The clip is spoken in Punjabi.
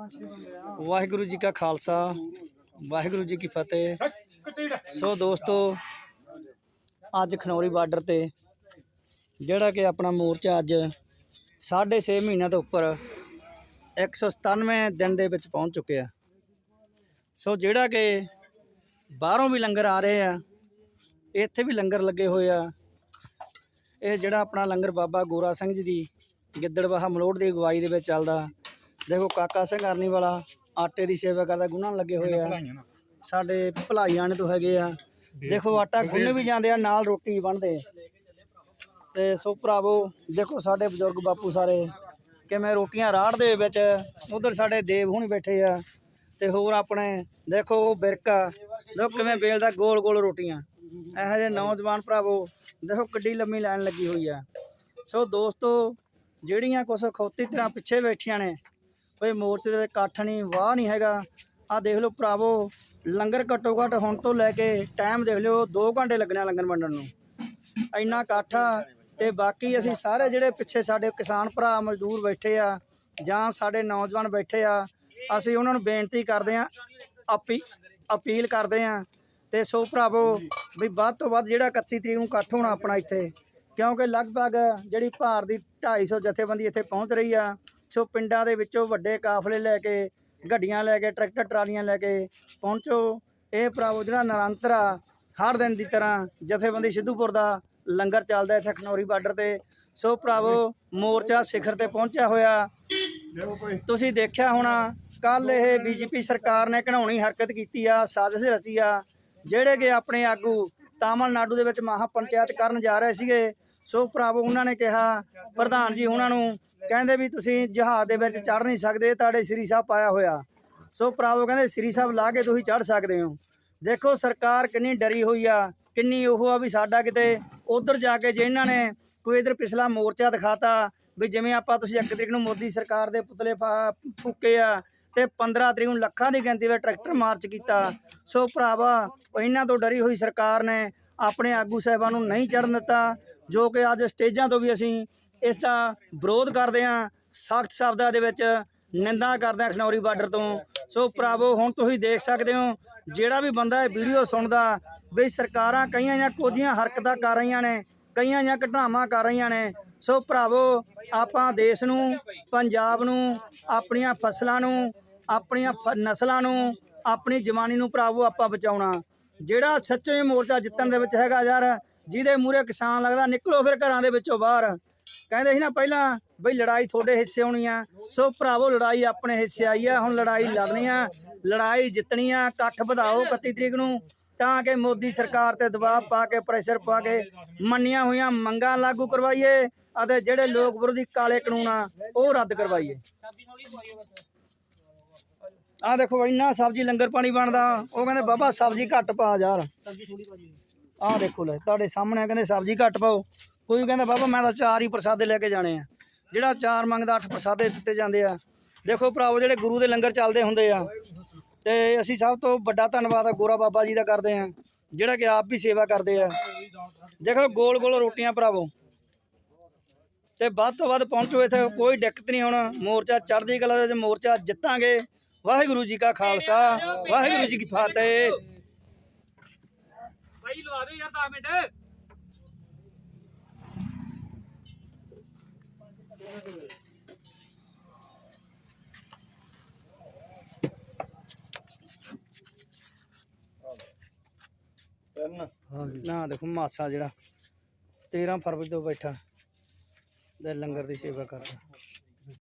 ਵਾਹਿਗੁਰੂ ਜੀ ਕਾ ਖਾਲਸਾ, ਵਾਹਿਗੁਰੂ ਜੀ ਕੀ ਫਤਿਹ। ਸੋ ਦੋਸਤੋ, ਅੱਜ ਖਨੌਰੀ ਬਾਰਡਰ ਤੇ ਜਿਹੜਾ ਕਿ ਆਪਣਾ ਮੋਰਚਾ ਅੱਜ 6.5 ਮਹੀਨਿਆਂ ਤੋਂ ਉੱਪਰ 197 ਦਿਨ ਦੇ ਵਿੱਚ ਪਹੁੰਚ ਚੁੱਕਿਆ। ਸੋ ਜਿਹੜਾ ਕਿ ਬਾਹਰੋਂ ਵੀ ਲੰਗਰ ਆ ਰਹੇ ਆ, ਇੱਥੇ ਵੀ ਲੰਗਰ ਲੱਗੇ ਹੋਏ ਆ। ਇਹ ਜਿਹੜਾ ਆਪਣਾ ਲੰਗਰ ਬਾਬਾ ਗੋਰਾ ਸਿੰਘ ਜੀ ਦੀ ਗਿੱਦੜਵਾਹਾ ਮਲੋੜ ਦੀ ਅਗਵਾਈ ਦੇ ਵਿੱਚ ਚੱਲਦਾ। ਦੇਖੋ ਕਾਕਾ ਸਿੰਘ ਅਰਨੀ ਵਾਲਾ ਆਟੇ ਦੀ ਸੇਵਾ ਕਰਦਾ ਗੁਨਾਹ ਲੱਗੇ ਹੋਏ ਆ। ਸਾਡੇ ਭਲਾਈਆਂ ਨੇ ਤੋਂ ਹੈਗੇ ਆ। ਦੇਖੋ ਆਟਾ ਗੁੰਨ ਵੀ ਜਾਂਦੇ ਆ ਨਾਲ ਰੋਟੀ ਬਣਦੇ ਤੇ ਸੋ ਭਰਾਵੋ ਦੇਖੋ ਸਾਡੇ ਬਜ਼ੁਰਗ ਬਾਪੂ ਸਾਰੇ ਕਿਵੇਂ ਰੋਟੀਆਂ ਰਾੜ ਦੇ ਵਿੱਚ ਉਧਰ ਸਾਡੇ ਦੇਵ ਹੁਣੀ ਬੈਠੇ ਆ। ਤੇ ਹੋਰ ਆਪਣੇ ਦੇਖੋ ਉਹ ਬਿਰਕਾ ਦੇਖੋ ਕਿਵੇਂ ਬੇਲਦਾ ਗੋਲ ਗੋਲ ਰੋਟੀਆਂ। ਇਹੋ ਜਿਹੇ ਨੌਜਵਾਨ ਭਰਾਵੋ ਦੇਖੋ ਕਿੱਡੀ ਲੰਮੀ ਲਾਈਨ ਲੱਗੀ ਹੋਈ ਆ। ਸੋ ਦੋਸਤੋ ਜਿਹੜੀਆਂ ਕੁਛ ਖੋਤੀ ਤਰ੍ਹਾਂ ਪਿੱਛੇ ਬੈਠੀਆਂ ਨੇ ਕੋਈ ਮੋਰਚੇ ਦੇ ਇਕੱਠ ਨਹੀਂ ਵਾਹ ਨਹੀਂ ਹੈਗਾ। ਆ ਦੇਖ ਲਓ ਭਰਾਵੋ, ਲੰਗਰ ਘੱਟੋ ਘੱਟ ਹੁਣ ਤੋਂ ਲੈ ਕੇ ਟਾਈਮ ਦੇਖ ਲਿਓ 2 ਘੰਟੇ ਲੱਗਣਾ ਲੰਗਰ ਵੰਡਣ ਨੂੰ। ਇੰਨਾ ਇਕੱਠ ਆ ਤੇ ਬਾਕੀ ਅਸੀਂ ਸਾਰੇ ਜਿਹੜੇ ਪਿੱਛੇ ਸਾਡੇ ਕਿਸਾਨ ਭਰਾ ਮਜ਼ਦੂਰ ਬੈਠੇ ਆ ਜਾਂ ਸਾਡੇ ਨੌਜਵਾਨ ਬੈਠੇ ਆ, ਅਸੀਂ ਉਹਨਾਂ ਨੂੰ ਬੇਨਤੀ ਕਰਦੇ ਆ ਅਪੀ ਅਪੀਲ ਕਰਦੇ ਆ ਤੇ ਸੋ ਭਰਾਵੋ ਵੀ ਵੱਧ ਤੋਂ ਵੱਧ ਜਿਹੜਾ 31 ਤਰੀਕ ਨੂੰ ਇਕੱਠ ਹੋਣਾ ਆਪਣਾ ਇੱਥੇ, ਕਿਉਂਕਿ ਲਗਭਗ ਜਿਹੜੀ ਭਾਰ ਦੀ 250 ਜਥੇਬੰਦੀ ਇੱਥੇ ਪਹੁੰਚ ਰਹੀ ਆ ਸੋ ਪਿੰਡਾਂ ਦੇ ਵਿੱਚੋਂ ਵੱਡੇ ਕਾਫਲੇ ਲੈ ਕੇ, ਗੱਡੀਆਂ ਲੈ ਕੇ, ਟਰੈਕਟਰ, ਟਰਾਲੀਆਂ ਲੈ ਕੇ ਪਹੁੰਚੋ। ਇਹ ਭਰਾਵੋ ਜਿਹੜਾ ਨਿਰੰਤਰ ਆ, ਹਰ ਦਿਨ ਦੀ ਤਰ੍ਹਾਂ ਜਥੇਬੰਦੀ ਸਿੱਧੂਪੁਰ ਦਾ ਲੰਗਰ ਚੱਲਦਾ ਇੱਥੇ ਖਨੌਰੀ ਬਾਰਡਰ ਤੇ। ਸੋ ਭਰਾਵੋ, ਮੋਰਚਾ ਸਿਖਰ ਤੇ ਪਹੁੰਚਿਆ ਹੋਇਆ। ਤੁਸੀਂ ਦੇਖਿਆ ਹੋਣਾ ਕੱਲ ਇਹ ਬੀਜੇਪੀ ਸਰਕਾਰ ਨੇ ਘਣਾਉਣੀ ਹਰਕਤ ਕੀਤੀ ਆ, ਸਾਜ਼ਿਸ਼ ਰਚੀ ਆ, ਜਿਹੜੇ ਕਿ ਆਪਣੇ ਆਗੂ ਤਾਮਿਲਨਾਡੂ ਦੇ ਵਿੱਚ ਮਹਾ ਪੰਚਾਇਤ ਕਰਨ ਜਾ ਰਹੇ ਸੀਗੇ। ਸੋ ਭਰਾਵੋ, ਉਹਨਾਂ ਨੇ ਕਿਹਾ, ਪ੍ਰਧਾਨ ਜੀ ਉਹਨਾਂ ਨੂੰ ਕਹਿੰਦੇ ਵੀ ਤੁਸੀਂ ਜਹਾਜ਼ ਦੇ ਵਿੱਚ ਚੜ ਨਹੀਂ ਸਕਦੇ, ਤੁਹਾਡੇ ਸ੍ਰੀ ਸਾਹਿਬ ਪਾਇਆ ਹੋਇਆ। ਸੋ ਭਰਾਵੋ, ਕਹਿੰਦੇ ਸ੍ਰੀ ਸਾਹਿਬ ਲਾ ਕੇ ਤੁਸੀਂ ਚੜ ਸਕਦੇ ਹੋ। ਦੇਖੋ, ਸਰਕਾਰ ਕਿੰਨੀ ਡਰੀ ਹੋਈ ਆ, ਕਿੰਨੀ ਉਹ ਆ ਵੀ ਸਾਡਾ ਕਿਤੇ ਉਧਰ ਜਾ ਕੇ ਜੇ ਇਹਨਾਂ ਨੇ ਕੋਈ ਇਧਰ ਪਿਛਲਾ ਮੋਰਚਾ ਦਿਖਾਤਾ ਵੀ ਜਿਵੇਂ ਆਪਾਂ ਤੁਸੀਂ ਇੱਕ ਤਰੀਕ ਨੂੰ ਮੋਦੀ ਸਰਕਾਰ ਦੇ ਪੁਤਲੇ ਫਾ- ਫੂਕੇ ਆ ਤੇ 15 ਤਰੀਕ ਨੂੰ ਲੱਖਾਂ ਦੀ ਗਿਣਤੀ ਵਿੱਚ ਟਰੈਕਟਰ ਮਾਰਚ ਕੀਤਾ। ਸੋ ਭਰਾਵਾ ਇਹਨਾਂ ਤੋਂ ਡਰੀ ਹੋਈ ਸਰਕਾਰ ਨੇ ਆਪਣੇ ਆਗੂ ਸਾਹਿਬਾਂ ਨੂੰ ਨਹੀਂ ਚੜਨ ਦਿੱਤਾ, ਜੋ ਕਿ ਅੱਜ ਸਟੇਜਾਂ ਤੋਂ ਵੀ ਅਸੀਂ ਇਸ ਦਾ ਵਿਰੋਧ ਕਰਦੇ ਹਾਂ। ਸਖਤ ਸ਼ਬਦਾਂ ਦੇ ਵਿੱਚ ਨਿੰਦਾ ਕਰਦੇ ਹਾਂ ਖਨੌਰੀ ਬਾਰਡਰ ਤੋਂ। ਸੋ ਭਰਾਵੋ, ਹੁਣ ਤੁਸੀਂ ਦੇਖ ਸਕਦੇ ਹੋ, ਜਿਹੜਾ ਵੀ ਬੰਦਾ ਇਹ ਵੀਡੀਓ ਸੁਣਦਾ ਵੀ ਸਰਕਾਰਾਂ ਕਈਆਂ ਜਾਂ ਕੋਝੀਆਂ ਹਰਕਤਾਂ ਕਰ ਰਹੀਆਂ ਨੇ, ਕਈਆਂ ਜਾਂ ਘਟਨਾਵਾਂ ਕਰ ਰਹੀਆਂ ਨੇ। ਸੋ ਭਰਾਵੋ, ਆਪਾਂ ਦੇਸ਼ ਨੂੰ, ਪੰਜਾਬ ਨੂੰ, ਆਪਣੀਆਂ ਫਸਲਾਂ ਨੂੰ, ਆਪਣੀਆਂ ਫ- ਨਸਲਾਂ ਨੂੰ, ਆਪਣੀ ਜਵਾਨੀ ਨੂੰ ਭਰਾਵੋ ਆਪਾਂ ਬਚਾਉਣਾ। ਜਿਹੜਾ ਸੱਚੇ ਮੋਰਚਾ ਜਿੱਤਣ ਦੇ ਵਿੱਚ ਹੈਗਾ ਯਾਰ, ਜਿਹਦੇ ਮੂਹਰੇ ਕਿਸਾਨ ਲੱਗਦਾ, ਨਿਕਲੋ ਫਿਰ ਘਰਾਂ ਦੇ ਵਿੱਚੋਂ ਬਾਹਰ। ਕਹਿੰਦੇ ਸੀ ਨਾ ਪਹਿਲਾਂ, ਬਈ ਲੜਾਈ ਤੁਹਾਡੇ ਹਿੱਸੇ ਹੋਣੀ ਆ। ਸੋ ਭਰਾਵੋ, ਲੜਾਈ ਆਪਣੇ ਹਿੱਸੇ ਆਈ ਆ। ਹੁਣ ਲੜਾਈ ਲੜਨੀ ਆ। ਲੜਾਈ ਜਿੱਤਣੀ ਆ। ਇਕੱਠ ਵਧਾਓ 31 ਤਰੀਕ ਨੂੰ। ਤਾਂ ਕਿ ਮੋਦੀ ਸਰਕਾਰ ਤੇ ਦਬਾਅ ਪਾ ਕੇ ਪ੍ਰੈਸ਼ਰ ਪਾ ਕੇ ਮੰਨੀਆਂ ਹੋਈਆਂ ਮੰਗਾਂ ਲਾਗੂ ਕਰਵਾਈਏ ਅਤੇ ਜਿਹੜੇ ਲੋਕ ਵਿਰੋਧੀ ਕਾਲੇ ਕਾਨੂੰਨ ਆ, ਉਹ ਰੱਦ ਕਰਵਾਈਏ। ਆ ਦੇਖੋ ਇੰਨਾ ਸਬਜ਼ੀ ਲੰਗਰ ਪਾਣੀ ਬਣਦਾ। ਉਹ ਕਹਿੰਦੇ ਬਾਬਾ ਸਬਜ਼ੀ ਘੱਟ ਪਾ ਯਾਰ। ਆਹ ਦੇਖੋ ਲੈ ਤੁਹਾਡੇ ਸਾਹਮਣੇ ਕਹਿੰਦੇ ਸਬਜ਼ੀ ਘੱਟ ਪਾਓ। ਕੋਈ ਕਹਿੰਦਾ ਬਾਬਾ ਮੈਂ ਤਾਂ ਚਾਰ ਹੀ ਪ੍ਰਸਾਦੇ ਲੈ ਕੇ ਜਾਣੇ ਆ। ਜਿਹੜਾ ਚਾਰ ਮੰਗਦਾ ਅੱਠ ਪ੍ਰਸਾਦੇ ਦਿੱਤੇ ਜਾਂਦੇ ਆ। ਦੇਖੋ ਭਰਾਵੋ ਜਿਹੜੇ ਗੁਰੂ ਦੇ ਲੰਗਰ ਚੱਲਦੇ ਹੁੰਦੇ ਆ। ਤੇ ਅਸੀਂ ਸਭ ਤੋਂ ਵੱਡਾ ਧੰਨਵਾਦ ਆ ਗੋਰਾ ਬਾਬਾ ਜੀ ਦਾ ਕਰਦੇ ਆ ਜਿਹੜਾ ਕਿ ਆਪ ਵੀ ਸੇਵਾ ਕਰਦੇ ਆ। ਦੇਖੋ ਗੋਲ ਗੋਲ ਰੋਟੀਆਂ ਭਰਾਵੋ। ਤੇ ਵੱਧ ਤੋਂ ਵੱਧ ਪਹੁੰਚੋ ਇੱਥੇ ਕੋਈ ਦਿੱਕਤ ਨਹੀਂ ਹੁਣ। ਮੋਰਚਾ ਚੜ੍ਹਦੀ ਕਲਾ ਦੇ ਮੋਰਚਾ ਜਿੱਤਾਂਗੇ। ਵਾਹਿਗੁਰੂ ਜੀ ਕਾ ਖਾਲਸਾ ਵਾਹਿਗੁਰੂ ਜੀ ਕੀ ਫਤਿਹ। ਭਾਈ ਲਵਾ ਦੇ ਯਾਰ 10 ਮਿੰਟ। ਨਾ ਦੇਖੋ ਮਾਸਾ ਜਿਹੜਾ 13 ਫਰਵਰੀ ਤੋਂ ਬੈਠਾ ਤੇ ਲੰਗਰ ਦੀ ਸੇਵਾ ਕਰਦਾ।